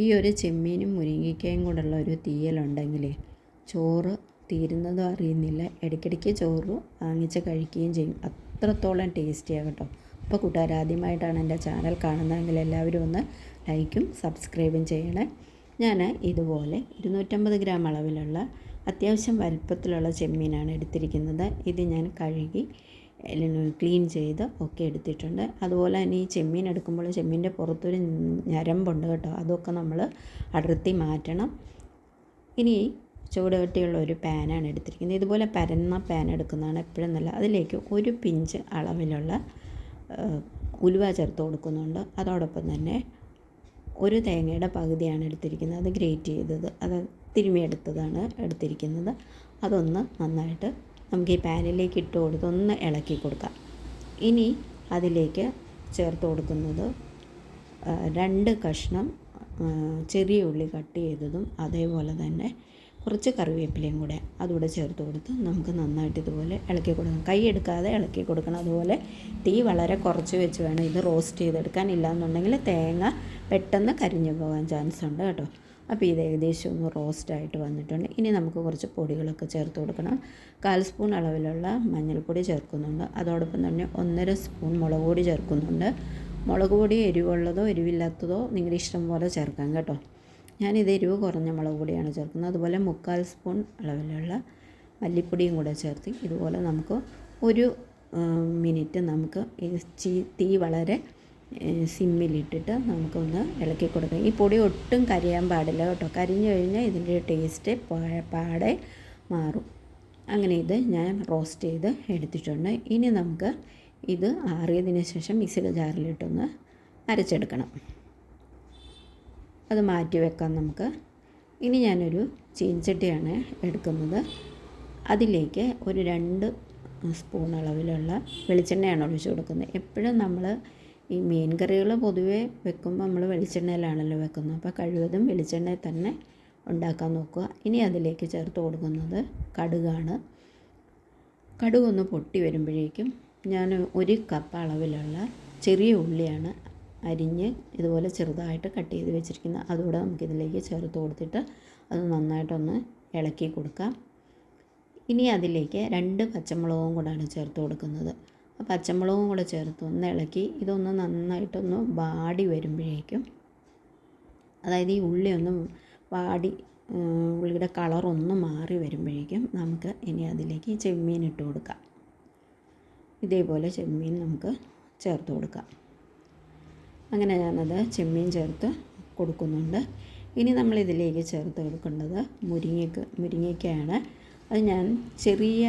ഈ ഒരു ചെമ്മീനും മുരിങ്ങയ്ക്കയും കൂടെയുള്ള ഒരു തീയലുണ്ടെങ്കിൽ ചോറ് തീരുന്നതും അറിയുന്നില്ല. ഇടയ്ക്കിടയ്ക്ക് ചോറ് വാങ്ങിച്ച് കഴിക്കുകയും ചെയ്യും. അത്രത്തോളം ടേസ്റ്റിയാണ് കേട്ടോ. അപ്പോൾ കൂട്ടുകാർ ആദ്യമായിട്ടാണ് എന്റെ ചാനൽ കാണുന്നതെങ്കിൽ എല്ലാവരും ഒന്ന് ലൈക്കും സബ്സ്ക്രൈബും ചെയ്യണേ. ഞാൻ ഇതുപോലെ ഇരുന്നൂറ്റമ്പത് ഗ്രാം അളവിലുള്ള അത്യാവശ്യം വലുപ്പത്തിലുള്ള ചെമ്മീനാണ് എടുത്തിരിക്കുന്നത്. ഇത് ഞാൻ കഴുകി ക്ലീൻ ചെയ്ത് ഒക്കെ എടുത്തിട്ടുണ്ട്. അതുപോലെ തന്നെ ഈ ചെമ്മീൻ എടുക്കുമ്പോൾ ചെമ്മീന്റെ പുറത്തൊരു ഞരമ്പുണ്ട് കേട്ടോ. അതൊക്കെ നമ്മൾ അടർത്തി മാറ്റണം. ഇനി ചൂടുകട്ടിയുള്ള ഒരു പാനാണ് എടുത്തിരിക്കുന്നത്. ഇതുപോലെ പരന്ന പാൻ എടുക്കുന്നതാണ് എപ്പോഴും നല്ല അതിലേക്ക് ഒരു പിഞ്ച് അളവിലുള്ള ഉലുവ ചേർത്ത് കൊടുക്കുന്നുണ്ട്. അതോടൊപ്പം തന്നെ ഒരു തേങ്ങയുടെ പകുതിയാണ് എടുത്തിരിക്കുന്നത്. അത് ഗ്രേറ്റ് ചെയ്തത്. അത് തിരുമിയെടുത്തതാണ് എടുത്തിരിക്കുന്നത്. അതൊന്ന് നന്നായിട്ട് നമുക്ക് ഈ പാനിലേക്ക് ഇട്ട് കൊടുത്ത് ഒന്ന് ഇളക്കി കൊടുക്കാം. ഇനി അതിലേക്ക് ചേർത്ത് കൊടുക്കുന്നത് രണ്ട് കഷ്ണം ചെറിയ ഉള്ളി കട്ട് ചെയ്തതും അതേപോലെ തന്നെ കുറച്ച് കറിവേപ്പിലയും കൂടെ അതുകൂടെ ചേർത്ത് കൊടുത്ത് നമുക്ക് നന്നായിട്ട് ഇതുപോലെ ഇളക്കി കൊടുക്കണം കൈ എടുക്കാതെ ഇളക്കി കൊടുക്കണം. അതുപോലെ തീ വളരെ കുറച്ച് വെച്ച് വേണം ഇത് റോസ്റ്റ് ചെയ്തെടുക്കാൻ. ഇല്ലാന്നുണ്ടെങ്കിൽ തേങ്ങ പെട്ടെന്ന് കരിഞ്ഞു പോകാൻ ചാൻസ് ഉണ്ട് കേട്ടോ. അപ്പോൾ ഇത് ഏകദേശം ഒന്ന് റോസ്റ്റായിട്ട് വന്നിട്ടുണ്ട്. ഇനി നമുക്ക് കുറച്ച് പൊടികളൊക്കെ ചേർത്ത് കൊടുക്കണം. കാൽ സ്പൂൺ അളവിലുള്ള മഞ്ഞൾപ്പൊടി ചേർക്കുന്നുണ്ട്. അതോടൊപ്പം തന്നെ ഒന്നര സ്പൂൺ മുളക് പൊടി ചേർക്കുന്നുണ്ട്. മുളക് പൊടി എരിവുള്ളതോ എരിവില്ലാത്തതോ നിങ്ങളുടെ ഇഷ്ടം പോലെ ചേർക്കാം കേട്ടോ. ഞാനിത് എരിവ് കുറഞ്ഞ മുളക് പൊടിയാണ് ചേർക്കുന്നത്. അതുപോലെ മുക്കാൽ സ്പൂൺ അളവിലുള്ള മല്ലിപ്പൊടിയും കൂടെ ചേർത്ത് ഇതുപോലെ നമുക്ക് ഒരു മിനിറ്റ് നമുക്ക് തീ വളരെ സിമ്മിലിട്ടിട്ട് നമുക്കൊന്ന് ഇളക്കി കൊടുക്കാം ഈ പൊടി ഒട്ടും കരിയാൻ പാടില്ല കേട്ടോ. കരിഞ്ഞു കഴിഞ്ഞാൽ ഇതിന്റെ ടേസ്റ്റ് പാടെ മാറും. അങ്ങനെ ഇത് ഞാൻ റോസ്റ്റ് ചെയ്ത് എടുത്തിട്ടുണ്ട്. ഇനി നമുക്ക് ഇത് ആറിയതിന് ശേഷം മിക്സിയുടെ ജാറിലിട്ടൊന്ന് അരച്ചെടുക്കണം. അത് മാറ്റി വെക്കാം നമുക്ക്. ഇനി ഞാനൊരു ചീൻചട്ടിയാണ് എടുക്കുന്നത്. അതിലേക്ക് ഒരു രണ്ട് സ്പൂൺ അളവിലുള്ള വെളിച്ചെണ്ണയാണ് ഒഴിച്ച് കൊടുക്കുന്നത്. എപ്പോഴും നമ്മൾ ഈ മീൻ കറികൾ പൊതുവേ വെക്കുമ്പോൾ നമ്മൾ വെളിച്ചെണ്ണയിലാണല്ലോ വെക്കുന്നത്. അപ്പോൾ കഴിവതും വെളിച്ചെണ്ണയിൽ തന്നെ ഉണ്ടാക്കാൻ നോക്കുക. ഇനി അതിലേക്ക് ചേർത്ത് കൊടുക്കുന്നത് കടുകാണ്. കടുകൊന്ന് പൊട്ടി വരുമ്പോഴേക്കും ഞാൻ ഒരു കപ്പ് അളവിലുള്ള ചെറിയ ഉള്ളിയാണ് അരിഞ്ഞ് ഇതുപോലെ ചെറുതായിട്ട് കട്ട് ചെയ്ത് വെച്ചിരിക്കുന്നത്. അതുകൂടെ നമുക്കിതിലേക്ക് ചേർത്ത് കൊടുത്തിട്ട് അത് നന്നായിട്ടൊന്ന് ഇളക്കി കൊടുക്കാം. ഇനി അതിലേക്ക് രണ്ട് പച്ചമുളകും കൂടാണ് ചേർത്ത് കൊടുക്കുന്നത്. പച്ചമുളകും കൂടെ ചേർത്ത് ഒന്ന് ഇളക്കി ഇതൊന്ന് നന്നായിട്ടൊന്ന് വാടി വരുമ്പോഴേക്കും അതായത് ഈ ഉള്ളി ഒന്ന് വാടി ഉള്ളിയുടെ കളറൊന്ന് മാറി വരുമ്പോഴേക്കും നമുക്ക് ഇനി അതിലേക്ക് ചെമ്മീൻ ഇട്ട് കൊടുക്കാം. ഇതേപോലെ ചെമ്മീൻ നമുക്ക് ചേർത്ത് കൊടുക്കാം. അങ്ങനെ ഞാനത് ചെമ്മീൻ ചേർത്ത് കൊടുക്കുന്നുണ്ട്. ഇനി നമ്മൾ ഇതിലേക്ക് ചേർത്ത് കൊടുക്കേണ്ടത് മുരിങ്ങയ്ക്ക് മുരിങ്ങയ്ക്കയാണ് അത് ഞാൻ ചെറിയ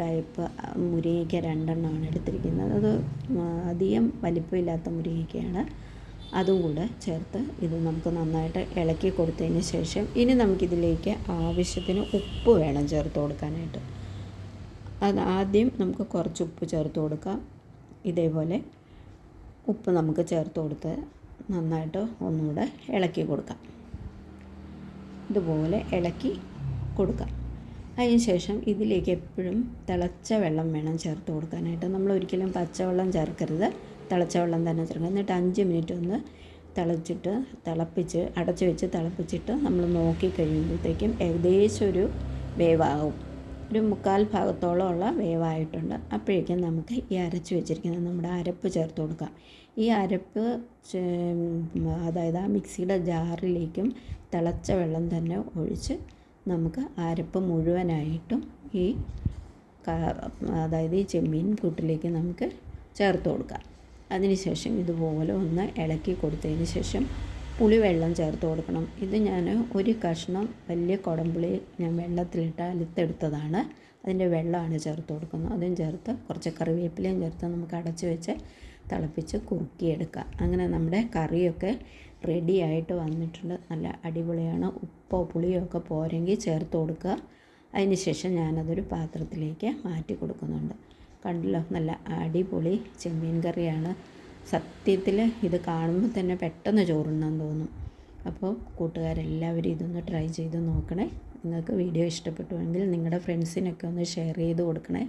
ടൈപ്പ് മുരിങ്ങയ്ക്ക രണ്ടെണ്ണമാണ് എടുത്തിരിക്കുന്നത്. അത് അധികം വലിപ്പമില്ലാത്ത മുരിങ്ങയ്ക്കയാണ്. അതും കൂടെ ചേർത്ത് ഇത് നമുക്ക് നന്നായിട്ട് ഇളക്കി കൊടുത്തതിന് ശേഷം ഇനി നമുക്കിതിലേക്ക് ആവശ്യത്തിന് ഉപ്പ് വേണം ചേർത്ത് കൊടുക്കാനായിട്ട്. അത് ആദ്യം നമുക്ക് കുറച്ച് ഉപ്പ് ചേർത്ത് കൊടുക്കാം. ഇതേപോലെ ഉപ്പ് നമുക്ക് ചേർത്ത് കൊടുത്ത് നന്നായിട്ട് ഒന്നുകൂടെ ഇളക്കി കൊടുക്കാം. ഇതുപോലെ ഇളക്കി കൊടുക്കാം. അതിന് ശേഷം ഇതിലേക്ക് എപ്പോഴും തിളച്ച വെള്ളം വേണം ചേർത്ത് കൊടുക്കാനായിട്ട്. നമ്മൾ ഒരിക്കലും പച്ചവെള്ളം ചേർക്കരുത്. തിളച്ച വെള്ളം തന്നെ ചേർക്കണം എന്നിട്ട് അഞ്ച് മിനിറ്റ് ഒന്ന് തിളച്ചിട്ട് തിളപ്പിച്ച് അടച്ചു വെച്ച് തിളപ്പിച്ചിട്ട് നമ്മൾ നോക്കി കഴിയുമ്പോഴത്തേക്കും ഏകദേശം ഒരു വേവാകും ഒരു മുക്കാൽ ഭാഗത്തോളമുള്ള വേവായിട്ടുണ്ട്. അപ്പോഴേക്കും നമുക്ക് ഈ അരച്ച് വെച്ചിരിക്കുന്ന നമ്മുടെ അരപ്പ് ചേർത്ത് കൊടുക്കാം. ഈ അരപ്പ് അതായത് ആ മിക്സിയുടെ ജാറിലേക്കും തിളച്ച വെള്ളം തന്നെ ഒഴിച്ച് നമുക്ക് അരപ്പ് മുഴുവനായിട്ടും ഈ അതായത് ഈ ചെമ്മീൻ കൂട്ടിലേക്ക് നമുക്ക് ചേർത്ത് കൊടുക്കാം. അതിനുശേഷം ഇതുപോലെ ഒന്ന് ഇളക്കി കൊടുത്തതിന് ശേഷം പുളിവെള്ളം ചേർത്ത് കൊടുക്കണം. ഇത് ഞാൻ ഒരു കഷ്ണം വലിയ കുടംപുളി ഞാൻ വെള്ളത്തിലിട്ട് അലുത്തെടുത്തതാണ്. അതിന്റെ വെള്ളമാണ് ചേർത്ത് കൊടുക്കുന്നത്. അതും ചേർത്ത് കുറച്ച് കറിവേപ്പിലയും ചേർത്ത് നമുക്ക് അടച്ച് വെച്ച് തിളപ്പിച്ച് കുറുക്കിയെടുക്കുക. അങ്ങനെ നമ്മുടെ കറിയൊക്കെ റെഡി ആയിട്ട് വന്നിട്ടുണ്ട്. നല്ല അടിപൊളിയാണ്. ഉപ്പോ പുളിയോ ഒക്കെ പോരെങ്കിൽ ചേർത്ത് കൊടുക്കുക. അതിന് ശേഷം ഞാനതൊരു പാത്രത്തിലേക്ക് മാറ്റി കൊടുക്കുന്നുണ്ട്. കണ്ടല്ലോ നല്ല അടിപൊളി ചെമ്മീൻ കറിയാണ്. സത്യത്തിൽ ഇത് കാണുമ്പോൾ തന്നെ പെട്ടെന്ന് ചോറുണ്ണാൻ തോന്നും. അപ്പോൾ കൂട്ടുകാരെല്ലാവരും ഇതൊന്ന് ട്രൈ ചെയ്ത് നോക്കണേ. നിങ്ങൾക്ക് വീഡിയോ ഇഷ്ടപ്പെട്ടുവെങ്കിൽ നിങ്ങളുടെ ഫ്രണ്ട്സിനൊക്കെ ഒന്ന് ഷെയർ ചെയ്ത് കൊടുക്കണേ.